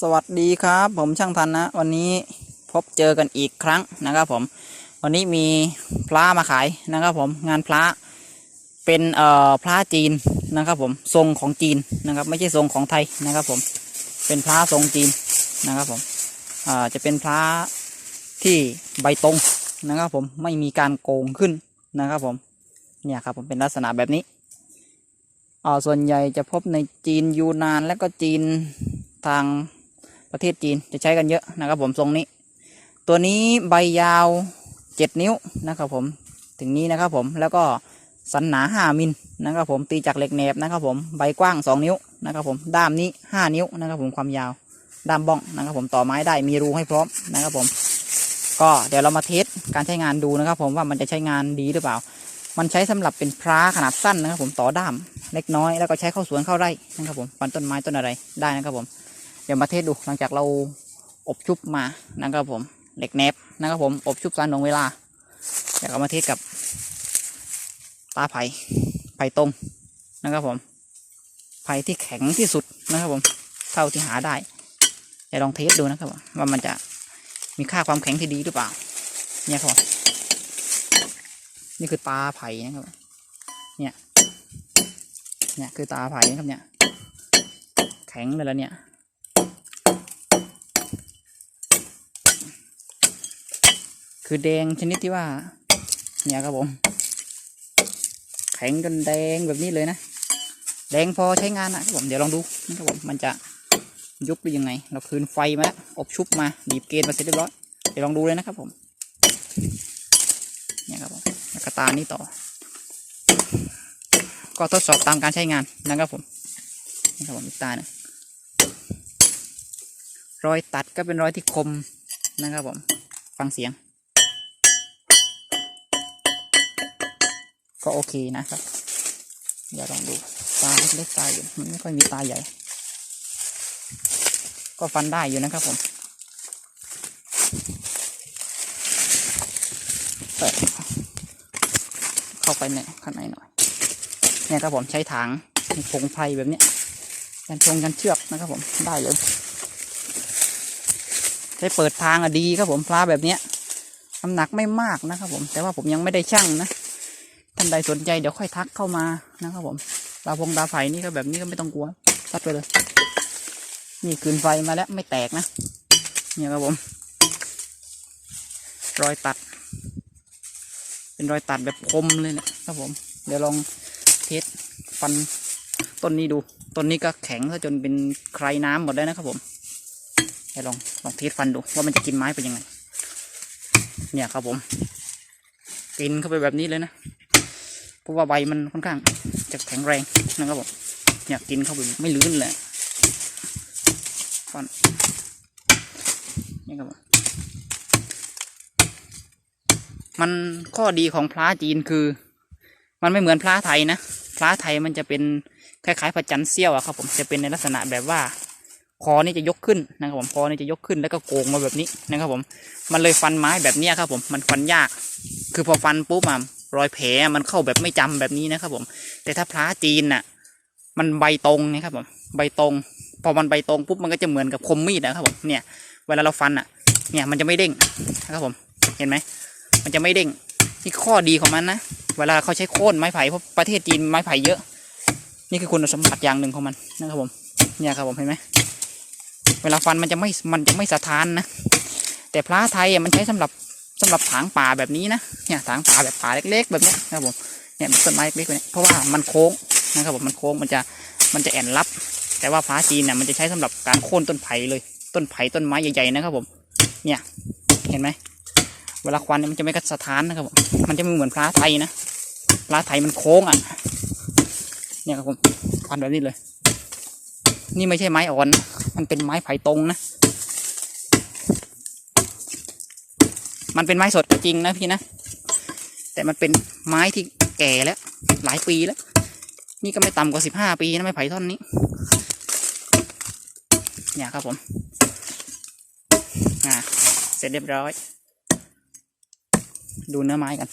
สวัสดีครับ ผมช่างทันนะ วันนี้พบเจอกันอีกครั้งนะครับผม วันนี้มีพระมาขายนะครับผมงานพระเป็นเอ่อพระจีนนะครับผมทรงของจีนนะครับ ไม่ใช่ทรงของไทยนะครับผมเป็นพระทรงจีนนะครับผมอ่าจะเป็นพระที่ใบตรงนะครับผมไม่มีการโกงขึ้นนะครับผมเนี่ยครับผมเป็นลักษณะแบบนี้อ่าส่วนใหญ่จะพบในจีนยูนานและก็จีนทาง ประเทศจีนจะใช้กันเยอะนะครับผมทรงนี้ ตัวนี้ใบยาวเจ็ดนิ้วนะครับผมถึงนี้นะครับผมแล้วก็สันหนาห้ามิลนะครับผมตีจากเหล็กแหนบนะครับผมใบกว้างสองนิ้วนะครับผมด้ามนี้ห้านิ้วนะครับผมความยาวด้ามบ้องนะครับผมต่อไม้ได้มีรูให้พร้อมนะครับผมก็เดี๋ยวเรามาเทสการใช้งานดูนะครับผมว่ามันจะใช้งานดีหรือเปล่า มันใช้สำหรับเป็นพร้าขนาดสั้นนะครับผมต่อด้ามเล็กน้อยแล้วก็ใช้เข้าสวนเข้าไร่นะครับผมปันต้นไม้ต้นอะไรได้นะครับผม เดี๋ยวมาเทสดูหลังจากเราอบชุบมานะครับผมเหล็กแนบนะครับผมอบชุบสารหนงเวลาเดี๋ยวเรามาเทสกับตาไผ่ไผ่ตรงนะครับผมไผ่ที่แข็งที่สุดนะครับผมเท่าที่หาได้เดี๋ยวลองเทสดูนะครับผมว่ามันจะมีค่าความแข็งที่ดีหรือเปล่าเนี่ยครับนี่คือตาไผ่นะครับเนี่ยเนี่ยคือตาไผ่นะครับเนี่ยแข็งเลยแล้วเนี่ย คือแดงชนิดที่ว่า เนี่ยครับผม แข็งจนแดงแบบนี้เลยนะ แดงพอใช้งานนะครับผมเดี๋ยวลองดูนะครับผมมันจะยุบหรือยังไง เราคืนไฟมาแล้วอบชุบมาบีบเกณฑ์มาเสร็จเรียบร้อยเดี๋ยวลองดูเลยนะครับผมเนี่ยครับผมแล้วก็ตานี้ต่อ ก็ทดสอบตามการใช้งานนะครับผมนี่ครับผมอีกตานึ่งรอยตัดก็เป็นรอยที่คมนะครับผม ฟังเสียง ก็โอเคนะครับ เดี๋ยวลองดูตาเล็กๆตาอยู่มันไม่ค่อยมีตาใหญ่ ก็ฟันได้อยู่นะครับผมเปิดเข้าไปในข้างในหน่อย เนี่ยครับผมใช้ถางผงไพรแบบนี้ยันชงยันเชือกนะครับผมได้เลยใช้เปิดทางอะดีครับผมปลาแบบเนี้ยน้ำหนักไม่มากนะครับผม แต่ว่าผมยังไม่ได้ชั่งนะ ท่านใดสนใจเดี๋ยวค่อยทักเข้ามานะครับผมดาวพงดาวไผ่นี่ก็แบบนี้ก็ไม่ต้องกลัวตัดไปเลย นี่คืนไฟมาแล้วไม่แตกนะ เนี่ยครับผม รอยตัด เป็นรอยตัดแบบคมเลยนะครับผม เดี๋ยวลองเทสฟันต้นนี้ดู ต้นนี้ก็แข็งซะจนเป็นใครน้ำหมดแล้วนะครับผมเดี๋ยวลองลองเทสฟันดูว่ามันจะกินไม้เป็นยังไง เนี่ยครับผม กินเข้าไปแบบนี้เลยนะ เพราะว่าใบมันค่อนข้างจะแข็งแรงนะครับผมเนี่ยกินเข้าไปไม่ลื่นเลยฟันนี่ครับผมมันข้อดีของพระจีนคือ มันไม่เหมือนพระไทยนะพระไทยมันจะเป็นคล้ายๆพระจันทร์เสี้ยวอะครับผมจะเป็นในลักษณะแบบว่าคอนี่จะยกขึ้นนะครับผมคอนี่จะยกขึ้นแล้วก็โกงมาแบบนี้นะครับผม มันเลยฟันไม้แบบนี้ครับผมมันฟันยาก คือพอฟันปุ๊บอะ รอยแผลมันเข้าแบบไม่จำแบบนี้นะครับผม แต่ถ้าพระจีนน่ะ มันใบตรงนะครับผมใบตรง พอมันใบตรงปุ๊บมันก็จะเหมือนกับคมมีดนะครับผมเนี่ย เวลาเราฟันอะ เนี่ยมันจะไม่เด้งนะครับผมเห็นไหมมันจะไม่เด้งนี่ข้อดีของมันนะเวลาเขาใช้โค่นไม้ไผ่เพราะประเทศจีนไม้ไผ่เยอะ นี่คือคุณสมบัติอย่างหนึ่งของมันนะครับผมเนี่ยครับผมเห็นไหมเวลาฟันมันจะไม่มันจะไม่สะท้านนะแต่พระไทยอะมันใช้สำหรับ สำหรับถางป่าแบบนี้นะเนี่ยถางป่าแบบป่าเล็ก ๆ แบบเนี้ยนะครับผมเนี่ยต้นไม้เล็กๆแบบนี้เพราะว่ามันโค้งนะครับผมมันโค้งมันจะมันจะแอนรับ แต่ว่าฟ้าจีนเนี่ยมันจะใช้สำหรับการโค่นต้นไผ่เลยต้นไผ่ต้นไม้ใหญ่ๆนะครับผมเนี่ยเห็นไหมเวลาควันเนี่ยมันจะไม่กระสะท้านนะครับผมมันจะไม่เหมือนพระไทยนะพระไทยมันโค้งอะเนี่ยครับผมควันแบบนี้เลย นี่ไม่ใช่ไม้อ่อนนะมันเป็นไม้ไผ่ตรงนะ มันเป็นไม้สดจริงนะพี่นะ แต่มันเป็นไม้ที่แก่แล้ว หลายปีแล้ว นี่ก็ไม่ต่ำกว่าสิบห้าปีนะไม้ไผ่ท่อนนี้ เนี่ยครับผมอ่าเสร็จเรียบร้อย ดูเนื้อไม้กัน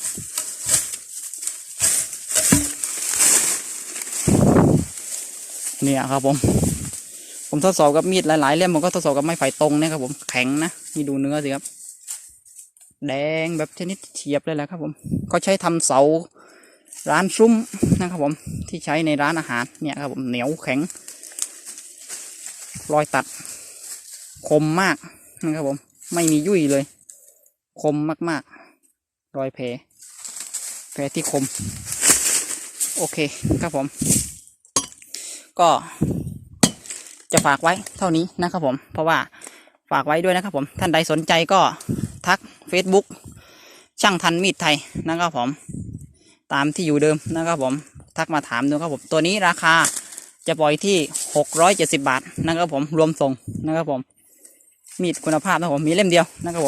เนี่ยครับผม ผมทดสอบกับมีดหลายๆเล่มผมก็ทดสอบกับไม้ไผ่ตรงนะครับผมแข็งนะนี่ดูเนื้อสิครับ แดงแบบชนิดเฉียบเลยแหละครับผมก็ใช้ทำเสาร้านซุ้มนะครับผมที่ใช้ในร้านอาหารเนี่ยครับผมเหนียวแข็ง รอยตัด คมมากนะครับผม ไม่มียุ่ยเลย คมมากๆ รอยแผลแผลที่คม โอเคครับผม ก็จะฝากไว้เท่านี้นะครับผม เพราะว่าฝากไว้ด้วยนะครับผม ท่านใดสนใจก็ทัก Facebook ช่างทันมีดไทยนะครับผม ตามที่อยู่เดิมนะครับผม ทักมาถามดูครับผม ตัวนี้ราคาจะปล่อยที่ 670 บาทนะครับผม รวมส่งนะครับผม มีดคุณภาพนะครับผม มีเล่มเดียวนะครับผม